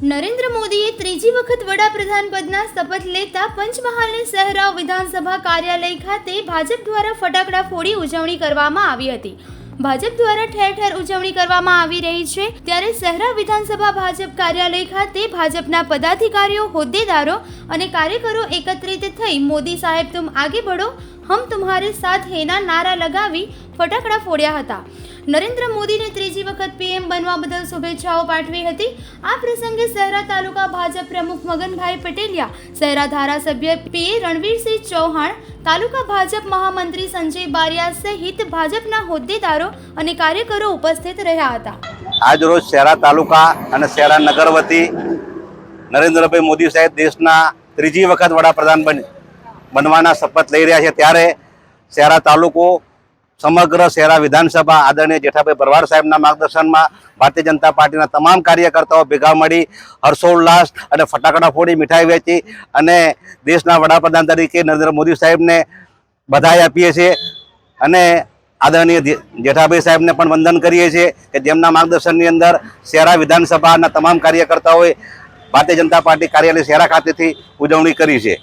નરેન્દ્ર મોદીએ ત્રીજી વખત વડાપ્રધાન પદના શપથ લેતા પંચમહાલની શહેરા વિધાનસભા કાર્યાલય ખાતે ભાજપ દ્વારા ફટાકડા ફોડી ઉજવણી કરવામાં આવી હતી. ભાજપ દ્વારા ઠેર ઠેર ઉજવણી કરવામાં આવી રહી છે. ત્યારે શહેરા વિધાનસભા ભાજપ કાર્યાલય ખાતે ભાજપના પદાધિકારીઓ, હોદ્દેદારો અને કાર્યકરો એકત્રિત થઈ મોદી સાહેબ, તુમ આગે બઢો, હમ તુમ્હારે સાથ હેના નારા લગાવી ફટાકડા ફોડ્યા હતા. નરેન્દ્ર મોદીને ત્રીજી વખત પીએમ બનવા બદલ શુભેચ્છાઓ પાઠવી હતી. આ પ્રસંગે શહેરા તાલુકા ભાજપ પ્રમુખ મગનભાઈ પટેલિયા, શહેરા ધારાસભ્ય પી રણવીરસિંહ ચૌહાણ, તાલુકા ભાજપ મહામંત્રી સંજય બારિયા સહિત ભાજપના હોદ્દેદારો અને કાર્યકરો ઉપસ્થિત રહ્યા હતા. આજરોજ શહેરા તાલુકા અને શહેરા નગર વતી નરેન્દ્રભાઈ મોદી સાહેબ દેશના ત્રીજી વખત વડાપ્રધાન બન, બનવાના શપથ લઈ રહ્યા છે. ત્યારે શહેરા તાલુકો સમગ્ર શહેરા વિધાનસભા આદરણીય જેઠાભાઈ ભરવાડ સાહેબના માર્ગદર્શનમાં ભારતીય જનતા પાર્ટીના તમામ કાર્યકર્તાઓ ભેગા મળી હર્ષોલ્લાસ અને ફટાકડા ફોડી મીઠાઈ વેચી અને દેશના વડાપ્રધાન તરીકે નરેન્દ્ર મોદી સાહેબને બધાઈ આપીએ છીએ અને આદરણીય જેઠાભાઈ સાહેબને પણ વંદન કરીએ છીએ કે જેમના માર્ગદર્શનની અંદર શહેરા વિધાનસભાના તમામ કાર્યકર્તાઓએ ભારતીય જનતા પાર્ટી કાર્યાલય શહેરા ખાતેથી ઉજવણી કરી છે.